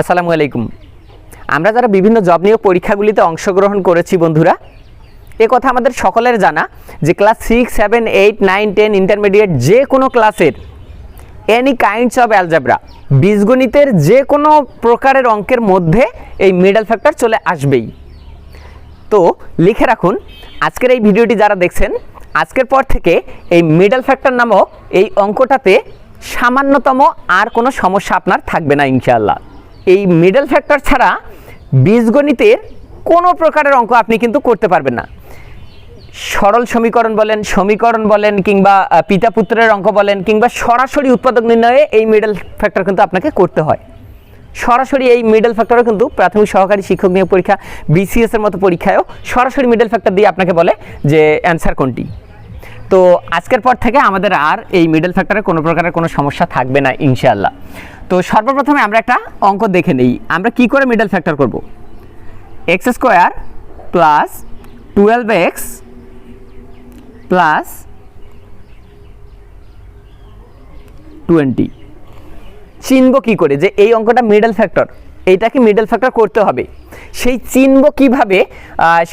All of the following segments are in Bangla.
আসসালামু আলাইকুম। আমরা যারা বিভিন্ন জব নিয়োগ পরীক্ষাগুলিতে অংশগ্রহণ করেছি বন্ধুরা, এ কথা আমাদের সকলের জানা যে class six seven eight nine ten intermediate যে কোনো ক্লাসের এনি কাইন্ডস অফ অ্যালজাবরা বীজগণিতের যে কোনো প্রকারের অঙ্কের মধ্যে এই মিডল ফ্যাক্টর চলে আসবেই। তো লিখে রাখুন, আজকের এই ভিডিওটি যারা দেখছেন, আজকের পর থেকে এই মিডল ফ্যাক্টর নামক এই অঙ্কটাতে সামান্যতম আর কোনো সমস্যা আপনার থাকবে না ইনশাআল্লাহ। এই মিডল ফ্যাক্টর ছাড়া বীজগণিতের কোনো প্রকারের অঙ্ক আপনি কিন্তু করতে পারবেন না। সরল সমীকরণ বলেন সমীকরণ বলেন, কিংবা পিতা পুত্রের অঙ্ক বলেন, কিংবা সরাসরি উৎপাদক নির্ণয়ে এই মিডল ফ্যাক্টর কিন্তু আপনাকে করতে হয়। সরাসরি এই মিডল ফ্যাক্টরও কিন্তু প্রাথমিক সহকারী শিক্ষক নিয়োগ পরীক্ষা বিসিএস এর মতো পরীক্ষায়ও সরাসরি মিডল ফ্যাক্টর দিয়ে আপনাকে বলে যে অ্যান্সার কোনটি। তো আজকের পর থেকে আমাদের আর এই মিডল ফ্যাক্টরে কোনো প্রকারের কোনো সমস্যা থাকবে না, ইনশাআল্লাহ। তো সর্বপ্রথমে আমরা একটা অঙ্ক দেখে নেই। আমরা কি করে মিডল ফ্যাক্টর করব? X square plus twelve x plus twenty চিনব কী করে যে এই অঙ্কটা মিডল ফ্যাক্টর এইটাকে মিডল ফ্যাক্টর করতে হবে। সেই চিনব কীভাবে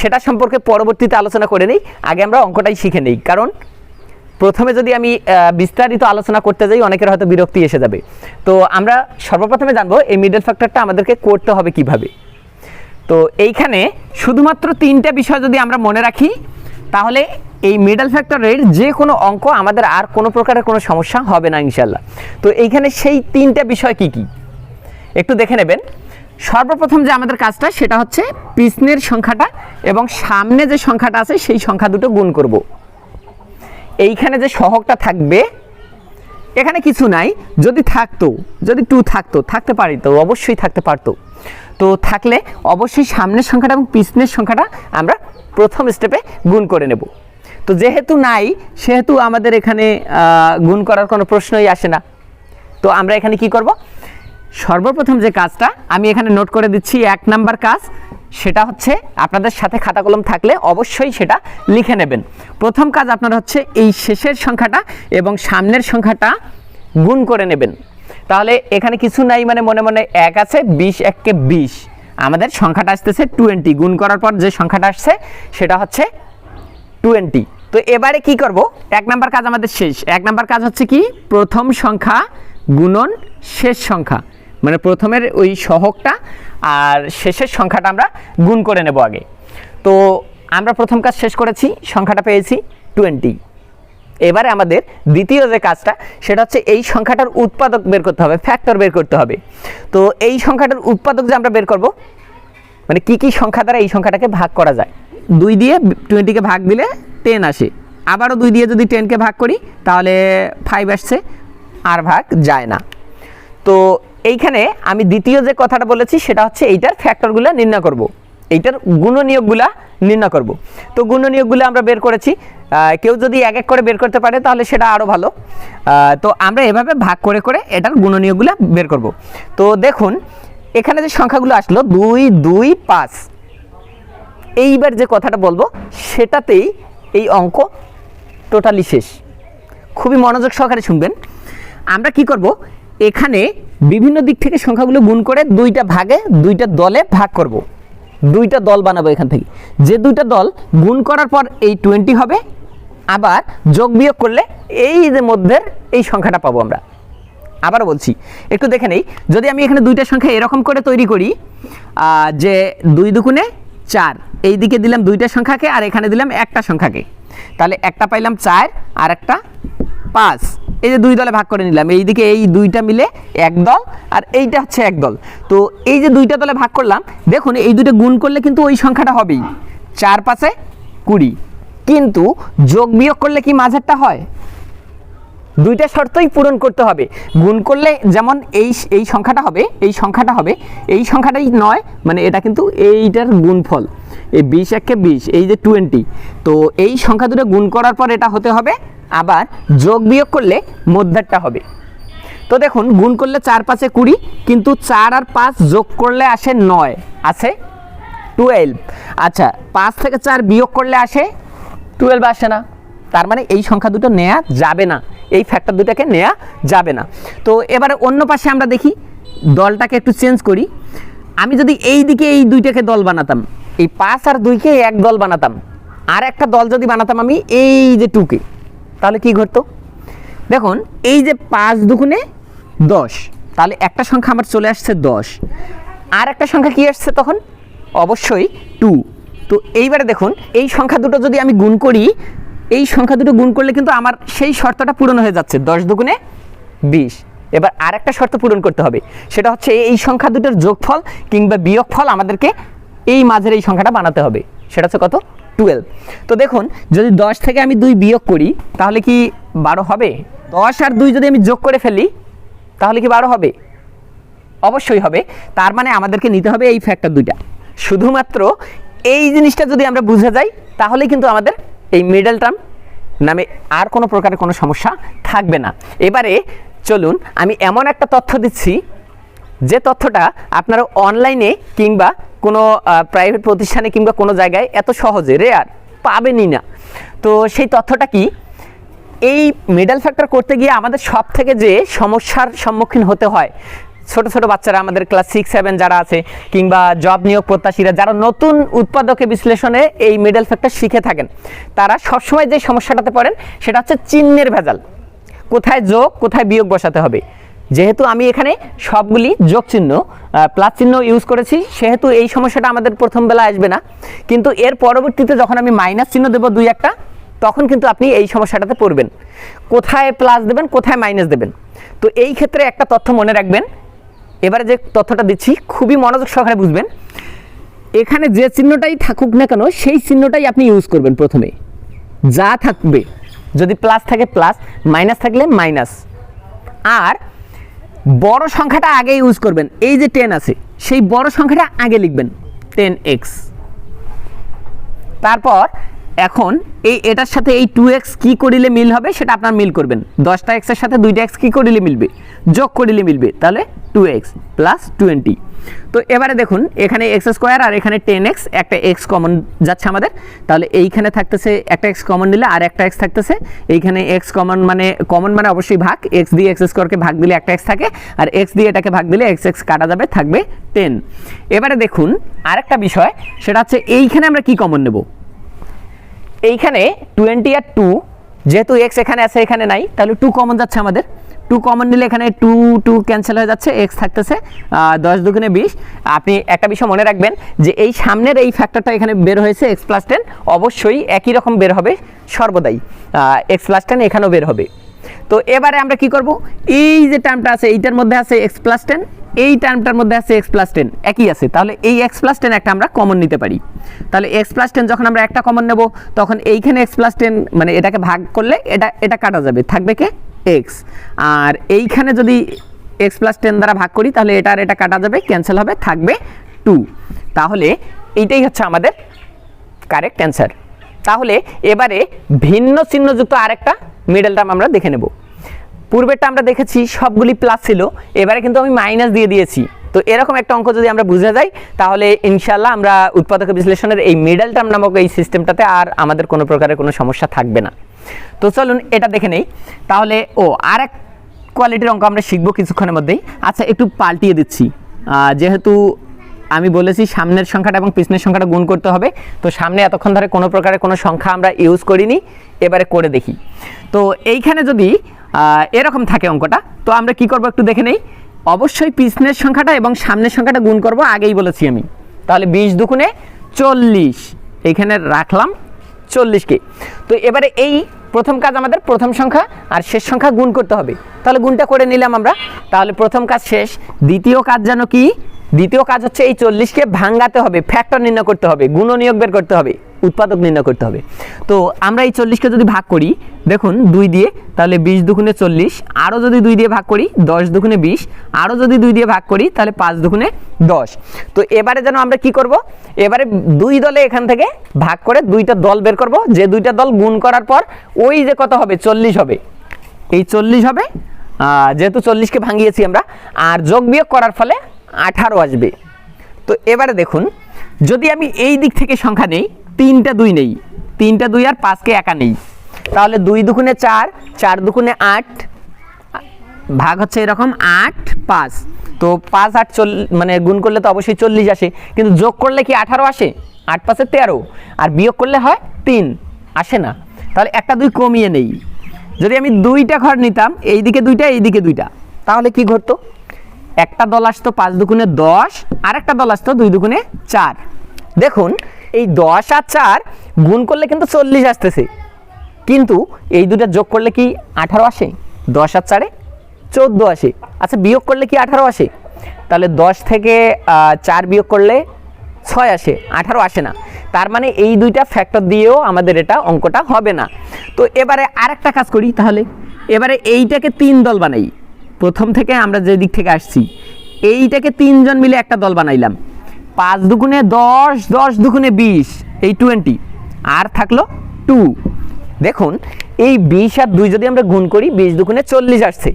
সেটা সম্পর্কে পরবর্তীতে আলোচনা করে নিই। আগে আমরা অঙ্কটাই শিখে নেই। কারণ প্রথমে যদি আমি বিস্তারিত আলোচনা করতে যাই, অনেকের হয়তো বিরক্তি এসে যাবে। তো আমরা সর্বপ্রথমে জানব, এই মিডল ফ্যাক্টরটা আমাদেরকে করতে হবে কীভাবে। তো এইখানে শুধুমাত্র তিনটা বিষয় যদি আমরা মনে রাখি, তাহলে এই মিডল ফ্যাক্টরের যে কোনো অঙ্ক আমাদের আর কোনো প্রকারের কোনো সমস্যা হবে না ইনশাল্লাহ তো এইখানে সেই তিনটা বিষয় কি কি? একটু দেখে নেবেন। সর্বপ্রথম যে আমাদের কাজটা, সেটা হচ্ছে পিছনের সংখ্যাটা এবং সামনে যে সংখ্যাটা আছে, সেই সংখ্যা দুটো গুণ করব। এইখানে যে সহগটা থাকবে, এখানে কিছু নাই। যদি থাকতো, যদি টু থাকতো, থাকতে পারি তো অবশ্যই থাকতে পারতো। তো থাকলে অবশ্যই সামনের সংখ্যাটা এবং পিছনের সংখ্যাটা আমরা প্রথম স্টেপে গুণ করে নেব। তো যেহেতু নাই, সেহেতু আমাদের এখানে গুণ করার কোনো প্রশ্নই আসে না। তো আমরা এখানে কি করব? সর্বপ্রথম যে কাজটা আমি এখানে নোট করে দিচ্ছি এক নাম্বার কাজ, সেটা হচ্ছে আপনাদের সাথে খাতা কলম থাকলে অবশ্যই সেটা লিখে নেবেন। প্রথম কাজ আপনার হচ্ছে এই শেষের সংখ্যাটা এবং সামনের সংখ্যাটা গুণ করে নেবেন। তাহলে এখানে কিছু নাই মানে মনে মনে এক আছে, বিশ এককে বিশ। আমাদের সংখ্যাটা আসতেছে টোয়েন্টি। গুণ করার পর যে সংখ্যাটা আসছে, সেটা হচ্ছে টোয়েন্টি। তো এবারে কি করব? এক নাম্বার কাজ আমাদের শেষ। এক নাম্বার কাজ হচ্ছে কি? প্রথম সংখ্যা গুণন শেষ সংখ্যা। মানে প্রথমের ওই সহগটা আর শেষের সংখ্যাটা আমরা গুণ করে নেব আগে। তো আমরা প্রথম কাজ শেষ করেছি, সংখ্যাটা পেয়েছি টোয়েন্টি এবারে আমাদের দ্বিতীয় যে কাজটা, সেটা হচ্ছে এই সংখ্যাটার উৎপাদক বের করতে হবে ফ্যাক্টর বের করতে হবে। তো এই সংখ্যাটার উৎপাদক যে আমরা বের করব মানে কি কি সংখ্যা দ্বারা এই সংখ্যাটাকে ভাগ করা যায়? দুই দিয়ে টোয়েন্টিকে ভাগ দিলে টেন আসে। আবারও দুই দিয়ে যদি টেনকে ভাগ করি, তাহলে ফাইভ আসছে, আর ভাগ যায় না। তো এইখানে আমি দ্বিতীয় যে কথাটা বলেছি, সেটা হচ্ছে এইটার ফ্যাক্টরগুলো নির্ণয় করব। এইটার গুণনীয়কগুলা নির্ণয় করব। তো গুণনীয়কগুলো আমরা বের করেছি কেউ যদি এক এক করে বের করতে পারে, তাহলে সেটা আরও ভালো তো আমরা এভাবে ভাগ করে করে এটার গুণনীয়কগুলো বের করব। তো দেখুন, এখানে যে সংখ্যাগুলো আসলো, দুই দুই, পাঁচ এইবার যে কথাটা বলব, সেটাতেই এই অঙ্ক টোটালি শেষ খুবই মনোযোগ সহকারে শুনবেন আমরা কি করব এখানে বিভিন্ন দিক থেকে সংখ্যাগুলো গুণ করে দুইটা ভাগে, দুইটা দলে ভাগ করব। দুইটা দল বানাবো এখান থেকে। যে দুইটা দল গুণ করার পর এই টোয়েন্টি হবে, আবার যোগ বিয়োগ করলে এই যে মধ্যের এই সংখ্যাটা পাবো আমরা। আবারও বলছি, একটু দেখে নেই, যদি আমি এখানে দুইটা সংখ্যা এরকম করে তৈরি করি যে দুই দুগুণে চার, এই দিকে দিলাম দুইটা সংখ্যাকে, আর এখানে দিলাম একটা সংখ্যাকে। তাহলে একটা পাইলাম চার, আর একটা পাঁচ। এই যে দুই দলে ভাগ করে নিলাম এই দিকে এই দুইটা মিলে এক দল আর এইটা হচ্ছে এক দল। তো এই যে দুইটা দলে ভাগ করলাম, দেখুন এই দুটো গুণ করলে কিন্তু ওই সংখ্যাটা হবেই, চার পাঁচে কুড়ি। কিন্তু যোগ বিয়োগ করলে কি মাঝেরটা হয়? দুইটা শর্তই পূরণ করতে হবে। গুণ করলে যেমন এই এই সংখ্যাটা হবে, এই সংখ্যাটা হবে, এই সংখ্যাটাই নয় মানে এটা কিন্তু এইটার গুণফল। এই বিশ একে বিশ, এই যে টোয়েন্টি তো এই সংখ্যা দুটো গুণ করার পর এটা হতে হবে আবার যোগ বিয়োগ করলে মধ্যেরটা হবে। তো দেখুন, গুণ করলে চার পাঁচে কুড়ি, কিন্তু চার আর পাঁচ যোগ করলে আসে নয়, আছে টুয়েলভ আচ্ছা পাঁচ থেকে চার বিয়োগ করলে আসে টুয়েলভ আসে না। তার মানে এই সংখ্যা দুটো নেওয়া যাবে না, এই ফ্যাক্টর দুটাকে নেওয়া যাবে না। তো এবারে অন্য পাশে আমরা দেখি, দলটাকে একটু চেঞ্জ করি। আমি যদি এই দিকে এই দুইটাকে দল বানাতাম, এই পাঁচ আর দুইকে এক দল বানাতাম, আর একটা দল যদি বানাতাম আমি এই যে টুকে তাহলে কি ঘটতো? দেখুন, এই যে পাঁচ দুগুণে দশ, তাহলে একটা সংখ্যা আমার চলে আসছে দশ। আর একটা সংখ্যা কি আসছে তখন? অবশ্যই টু। তো এইবারে দেখুন, এই সংখ্যা দুটো যদি আমি গুণ করি, এই সংখ্যা দুটো গুণ করলে কিন্তু আমার সেই শর্তটা পূরণ হয়ে যাচ্ছে, দশ দুগুণে বিশ। এবার আর একটা শর্ত পূরণ করতে হবে, সেটা হচ্ছে এই সংখ্যা দুটোর যোগফল কিংবা বিয়োগফল আমাদেরকে এই মাঝের এই সংখ্যাটা বানাতে হবে। সেটা হচ্ছে কত? টুয়েলভ তো দেখুন, যদি দশ থেকে আমি দুই বিয়োগ করি, তাহলে কি বারো হবে? দশ আর দুই যদি আমি যোগ করে ফেলি, তাহলে কি বারো হবে? অবশ্যই হবে। তার মানে আমাদেরকে নিতে হবে এই ফ্যাক্টর দুইটা। শুধুমাত্র এই জিনিসটা যদি আমরা বুঝে যাই তাহলে কিন্তু আমাদের এই মিডল টার্ম নামে আর কোনো প্রকারের কোনো সমস্যা থাকবে না। এবারে চলুন, আমি এমন একটা তথ্য দিচ্ছি, যে তথ্যটা আপনারা অনলাইনে কিংবা কোনো প্রাইভেট প্রতিষ্ঠানে কিংবা কোনো জায়গায় এত সহজে রেয়ার পাবেনই না। তো সেই তথ্যটা কি? এই মিডল ফ্যাক্টর করতে গিয়ে আমাদের সব থেকে যে সমস্যার সম্মুখীন হতে হয়, ছোট ছোট বাচ্চারা, আমাদের ক্লাস সিক্স সেভেন যারা আছে, কিংবা জব নিয়োগ প্রত্যাশীরা, যারা নতুন উৎপাদকে বিশ্লেষণে এই মিডল ফ্যাক্টর শিখে থাকেন, তারা সবসময় যে সমস্যাটাতে পড়েন, সেটা হচ্ছে চিহ্নের ভেজাল। কোথায় যোগ, কোথায় বিয়োগ বসাতে হবে। যেহেতু আমি এখানে সবগুলি যোগ চিহ্ন প্লাস চিহ্ন ইউজ করেছি, সেহেতু এই সমস্যাটা আমাদের প্রথম বেলা আসবে না। কিন্তু এর পরবর্তীতে যখন আমি মাইনাস চিহ্ন দেবো দুই একটা, তখন কিন্তু আপনি এই সমস্যাটাতে পড়বেন। কোথায় প্লাস দেবেন, কোথায় মাইনাস দেবেন? তো এই ক্ষেত্রে একটা তথ্য মনে রাখবেন। এবারে যে তথ্যটা দিচ্ছি, খুবই মনোযোগ সহকারে বুঝবেন। এখানে যে চিহ্নটাই থাকুক না কেন, সেই চিহ্নটাই আপনি ইউজ করবেন প্রথমে। যা থাকবে, যদি প্লাস থাকে প্লাস মাইনাস থাকলে মাইনাস আর বড় সংখ্যাটা আগে ইউজ করবেন। এই যে টেন আছে, সেই বড় সংখ্যাটা আগে লিখবেন টেন এক্স তারপর এখন এই এটার সাথে এই টু এক্স কী করিলে মিল হবে সেটা আপনার মিল করবেন। দশটা এক্সের সাথে দুইটা এক্স কী করিলে মিলবে? যোগ করিলে মিলবে, তাহলে টু এক্স প্লাস টোয়েন্টি তো এবারে দেখুন, এখানে এক্স স্কোয়ার আর এখানে টেন এক্স একটা এক্স কমন যাচ্ছে আমাদের। তাহলে এইখানে থাকতেছে একটা এক্স কমন নিলে আর একটা এক্স থাকতেছে। এইখানে এক্স কমন মানে কমন মানে অবশ্যই ভাগ। এক্স দিয়ে এক্স স্কোয়ারকে ভাগ দিলে একটা এক্স থাকে, আর এক্স দিয়ে এটাকে ভাগ দিলে এক্স এক্স কাটা যাবে, থাকবে টেন এবারে দেখুন, আরেকটা বিষয়, সেটা হচ্ছে এইখানে আমরা কি কমন নেব? এইখানে টোয়েন্টি আর টু যেহেতু এক্স এখানে আছে, এখানে নাই, তাহলে টু কমন যাচ্ছে আমাদের। টু কমন নিলে এখানে টু টু ক্যান্সেল হয়ে যাচ্ছে এক্স থাকতেছে দশ দুগুণে বিশ। আপনি একটা বিষয় মনে রাখবেন যে এই সামনের এই ফ্যাক্টরটা এখানে বের হয়েছে এক্স প্লাস টেন অবশ্যই একই রকম বের হবে, সর্বদাই। এক্স প্লাস টেন এখানেও বের হবে। তো এবারে আমরা কি করব? এই যে টার্মটা আছে, এইটার মধ্যে আছে এক্স প্লাস টেন এই টার্মটার মধ্যে আছে এক্স প্লাস টেন একই আছে। তাহলে এই এক্স প্লাস টেন একটা আমরা কমন নিতে পারি। তাহলে এক্স প্লাস টেন যখন আমরা একটা কমন নেব, তখন এইখানে এক্স প্লাস টেন মানে এটাকে ভাগ করলে এটা এটা কাটা যাবে। থাকবে কে? এক্স আর এইখানে যদি এক্স প্লাস টেন দ্বারা ভাগ করি, তাহলে এটা আর এটা কাটা যাবে ক্যান্সেল হবে, থাকবে টু তাহলে এইটাই হচ্ছে আমাদের কারেক্ট অ্যান্সার তাহলে এবারে ভিন্ন চিহ্নযুক্ত আরেকটা মিডল আমরা দেখে নেব। পূর্বেরটা আমরা দেখেছি, সবগুলি প্লাস ছিল, এবারে কিন্তু আমি মাইনাস দিয়ে দিয়েছি। তো এরকম একটা অঙ্ক যদি আমরা বুঝে যাই, তাহলে ইনশাল্লাহ আমরা উৎপাদক বিশ্লেষণের এই মিডল টার্ম নামক এই সিস্টেমটাতে আর আমাদের কোনো প্রকারের কোনো সমস্যা থাকবে না। তো চলুন এটা দেখে নেই। তাহলে, ও আর এক কোয়ালিটির অঙ্ক আমরা শিখব কিছুক্ষণের মধ্যেই। আচ্ছা একটু পাল্টিয়ে দিচ্ছি। যেহেতু আমি বলেছি সামনের সংখ্যাটা এবং পিছনের সংখ্যাটা গুণ করতে হবে, তো সামনে এতক্ষণ ধরে কোনো প্রকারের কোনো সংখ্যা আমরা ইউজ করিনি, এবারে করে দেখি। তো এইখানে যদি এরকম থাকে অঙ্কটা, তো আমরা কি করব একটু দেখে নেই? অবশ্যই পিছনের সংখ্যাটা এবং সামনের সংখ্যাটা গুণ করব, আগেই বলেছি আমি। তাহলে বিশ দুগুণে চল্লিশ এইখানে রাখলাম চল্লিশকে। তো এবারে এই প্রথম কাজ আমাদের প্রথম সংখ্যা আর শেষ সংখ্যা গুণ করতে হবে। তাহলে গুণটা করে নিলাম আমরা। তাহলে প্রথম কাজ শেষ। দ্বিতীয় কাজ যেন কি? দ্বিতীয় কাজ হচ্ছে এই চল্লিশকে ভাঙ্গাতে হবে। ফ্যাক্টর নির্ণয় করতে হবে। গুণ নিয়োগ বের করতে হবে। উৎপাদক নির্ণয় করতে হবে। তো আমরা এই চল্লিশকে যদি ভাগ করি, দেখুন দুই দিয়ে, তাহলে বিশ দুগুণে চল্লিশ, আরও যদি দুই দিয়ে ভাগ করি, দশ দুগুণে বিশ, আরও যদি দুই দিয়ে ভাগ করি, তাহলে পাঁচ দুগুণে দশ। তো এবারে যেন আমরা কি করব? এবারে দুই দলে এখান থেকে ভাগ করে দুইটা দল বের করব। যে দুইটা দল গুণ করার পর, ওই যে কত হবে? চল্লিশ হবে। এই চল্লিশ হবে। যেহেতু চল্লিশকে ভাঙিয়েছি আমরা, আর যোগ বিয়োগ করার ফলে আঠারো আসবে। তো এবারে দেখুন যদি আমি এই দিক থেকে সংখ্যা নেই, তিনটা দুই নেই। তিনটা দুই আর পাঁচকে একা নেই। তাহলে দুই দুগুণে চার চার দুগুণে আট, ভাগ হচ্ছে এরকম আট, পাঁচ। তো পাঁচ, আট, চল মানে গুণ করলে তো অবশ্যই চল্লিশ আসে। কিন্তু যোগ করলে কি আঠারো আসে? আট পাঁচে তেরো। আর বিয়োগ করলে হয় তিন। আসে না। তাহলে একটা দুই কমিয়ে নেই। যদি আমি দুইটা ঘর নিতাম এইদিকে দুইটা এইদিকে দুইটা, তাহলে কি ঘটতো? একটা দল আসতো পাঁচ দুগুণে দশ আর একটা দল আসতো দুই দুগুণে চার। দেখুন, এই দশ আর চার গুণ করলে কিন্তু চল্লিশ আসতেছে। কিন্তু এই দুটো যোগ করলে কি আঠারো আসে? দশ আর চারে চোদ্দ আসে। আচ্ছা বিয়োগ করলে কি আঠারো আসে? তাহলে দশ থেকে চার বিয়োগ করলে ছয় আসে। আঠারো আসে না। তার মানে এই দুইটা ফ্যাক্টর দিয়েও আমাদের এটা অঙ্কটা হবে না। তো এবারে আরেকটা কাজ করি তাহলে। এবারে এইটাকে তিন দল বানাই। প্রথম থেকে আমরা যে দিক থেকে আসছি, এইটাকে তিনজন মিলে একটা দল বানাইলাম। পাঁচ দুগুণে দশ দশ দুগুণে বিশ, এই টোয়েন্টি আর থাকল টু দেখুন, এই বিশ আর দুই যদি আমরা গুণ করি, বিশ দুগুণে চল্লিশ আসছে।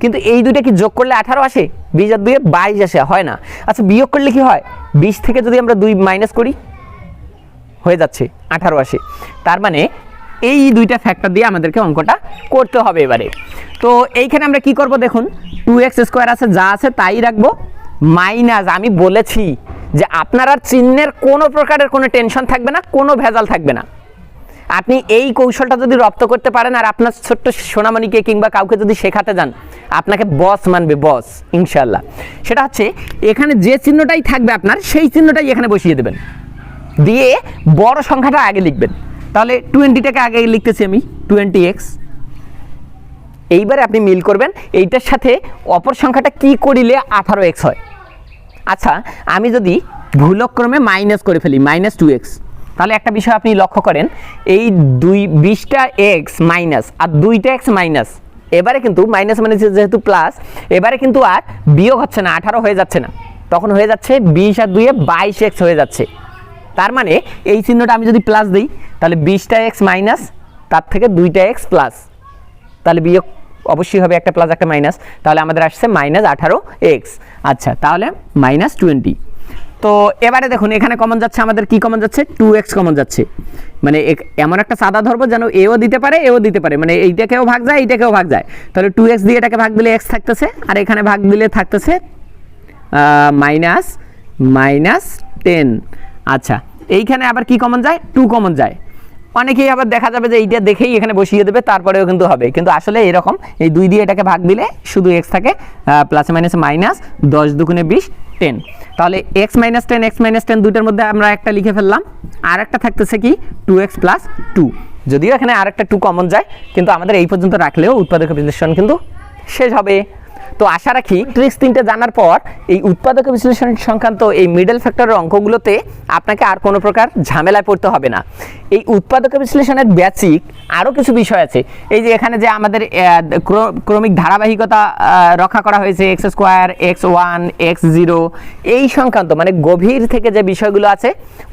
কিন্তু এই দুইটা কি যোগ করলে আঠারো আসে? বিশ আর দুয়ে বাইশ আসে হয় না। আচ্ছা বিয়োগ করলে কি হয়? বিশ থেকে যদি আমরা দুই মাইনাস করি, হয়ে যাচ্ছে, আঠারো আসে। তার মানে এই দুইটা ফ্যাক্টর দিয়ে আমাদেরকে অঙ্কটা করতে হবে এবারে। তো এইখানে আমরা কি করব দেখুন? টু এক্স স্কোয়ার আছে, যা আছে তাই রাখব। মাইনাস আমি বলেছি যে আপনার আর চিহ্নের কোনো প্রকারের কোনো টেনশন থাকবে না, কোনো ভেজাল থাকবে না। আপনি এই কৌশলটা যদি রপ্ত করতে পারেন আর আপনার ছোট্ট সোনামণিকে কিংবা কাউকে যদি শেখাতে যান, আপনাকে বস মানবে বস ইনশাল্লাহ সেটা হচ্ছে, এখানে যে চিহ্নটাই থাকবে আপনার, সেই চিহ্নটাই এখানে বসিয়ে দেবেন। দিয়ে বড় সংখ্যাটা আগে লিখবেন। তাহলে টোয়েন্টিটাকে আগে লিখতেছি আমি টোয়েন্টি এক্স এইবারে আপনি মিল করবেন, এইটার সাথে অপর সংখ্যাটা কি করিলে আঠারো এক্স হয়? আচ্ছা আমি যদি ভুলক্রমে মাইনাস করে ফেলি মাইনাস টু এক্স তাহলে একটা বিষয় আপনি লক্ষ্য করেন, এই দুই, বিশটা এক্স মাইনাস আর দুইটা এক্স মাইনাস এবারে কিন্তু মাইনাস মানে যেহেতু প্লাস এবারে কিন্তু আর বিয়োগ হচ্ছে না, আঠারো হয়ে যাচ্ছে না। তখন হয়ে যাচ্ছে বিশ আর দুইয়ে বাইশ এক্স হয়ে যাচ্ছে। তার মানে এই চিহ্নটা আমি যদি প্লাস দিই, তাহলে বিশটা এক্স মাইনাস তার থেকে দুইটা এক্স প্লাস তাহলে বিয়োগ অবশ্যই হবে একটা প্লাস একটা মাইনাস তাহলে আমাদের আসছে মাইনাস আঠারো এক্স আচ্ছা তাহলে মাইনাস টোয়েন্টি তো এবারে দেখুন, এখানে কমন যাচ্ছে, আমাদের কি কমন যাচ্ছে? টু এক্স কমন যাচ্ছে। মানে এমন একটা সাদা ধরবো যেন এও দিতে পারে, এও দিতে পারে। মানে এইটাকেও ভাগ যায়, এইটাকেও ভাগ যায়। তাহলে টু এক্স দিয়ে এটাকে ভাগ দিলে এক্স থাকতেছে, আর এখানে ভাগ দিলে থাকতেছে মাইনাস মাইনাস টেন আচ্ছা এইখানে আবার কি কমন যায়? টু কমন যায়। অনেকেই আবার দেখা যাবে যে এইটা দেখেই এখানে বসিয়ে দেবে, তারপরেও কিন্তু হবে। কিন্তু আসলে এরকম, এই দুই দিয়ে এটাকে ভাগ দিলে শুধু এক্স থাকে প্লাসে মাইনাসে মাইনাস দশ দুগুণে বিশ টেন তাহলে x minus ten x minus ten দুইটার মধ্যে আমরা একটা লিখে ফেললাম। আর একটা থাকতেছে কি? টু এক্স প্লাস টু যদিও এখানে আরেকটা টু কমন যায়, কিন্তু আমাদের এই পর্যন্ত রাখলেও উৎপাদক বিশ্লেষণ কিন্তু শেষ হবে। তো আশা রাখি ট্রিক্স তিনটে জানার পর এই উৎপাদক বিশ্লেষণ সংক্রান্ত এই মিডল ফ্যাক্টরের অঙ্কগুলোতে আপনাকে আর কোনো প্রকার ঝামেলায় পড়তে হবে না। এই উৎপাদক বিশ্লেষণের ব্যাচিক আরও কিছু বিষয় আছে। এই যে এখানে যে আমাদের ক্রমিক ধারাবাহিকতা রক্ষা করা হয়েছে x square x one x zero এই সংক্রান্ত মানে গভীর থেকে যে বিষয়গুলো আছে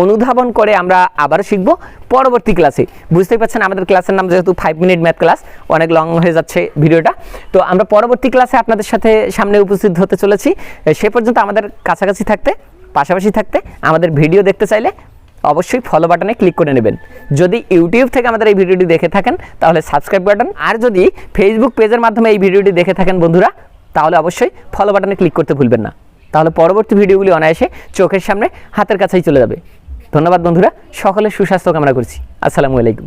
অনুধাবন করে আমরা আবারও শিখব। পরবর্তী ক্লাসে। বুঝতেই পারছেন আমাদের ক্লাসের নাম যেহেতু ফাইভ মিনিট ম্যাথ ক্লাস অনেক লং হয়ে যাচ্ছে ভিডিওটা। তো আমরা পরবর্তী ক্লাসে আপনাদের সাথে সামনে উপস্থিত হতে চলেছি। সে পর্যন্ত আমাদের কাছাকাছি থাকতে, পাশাপাশি থাকতে, আমাদের ভিডিও দেখতে চাইলে অবশ্যই ফলো বাটনে ক্লিক করে নেবেন। যদি ইউটিউব থেকে আমাদের এই ভিডিওটি দেখে থাকেন, তাহলে সাবস্ক্রাইব বাটন আর যদি ফেসবুক পেজের মাধ্যমে এই ভিডিওটি দেখে থাকেন বন্ধুরা, তাহলে অবশ্যই ফলো বাটনে ক্লিক করতে ভুলবেন না। তাহলে পরবর্তী ভিডিওগুলি অনায়াসে চোখের সামনে, হাতের কাছেই চলে যাবে। ধন্যবাদ বন্ধুরা। সকলের সুস্বাস্থ্য কামনা করছি। আসসালামু আলাইকুম।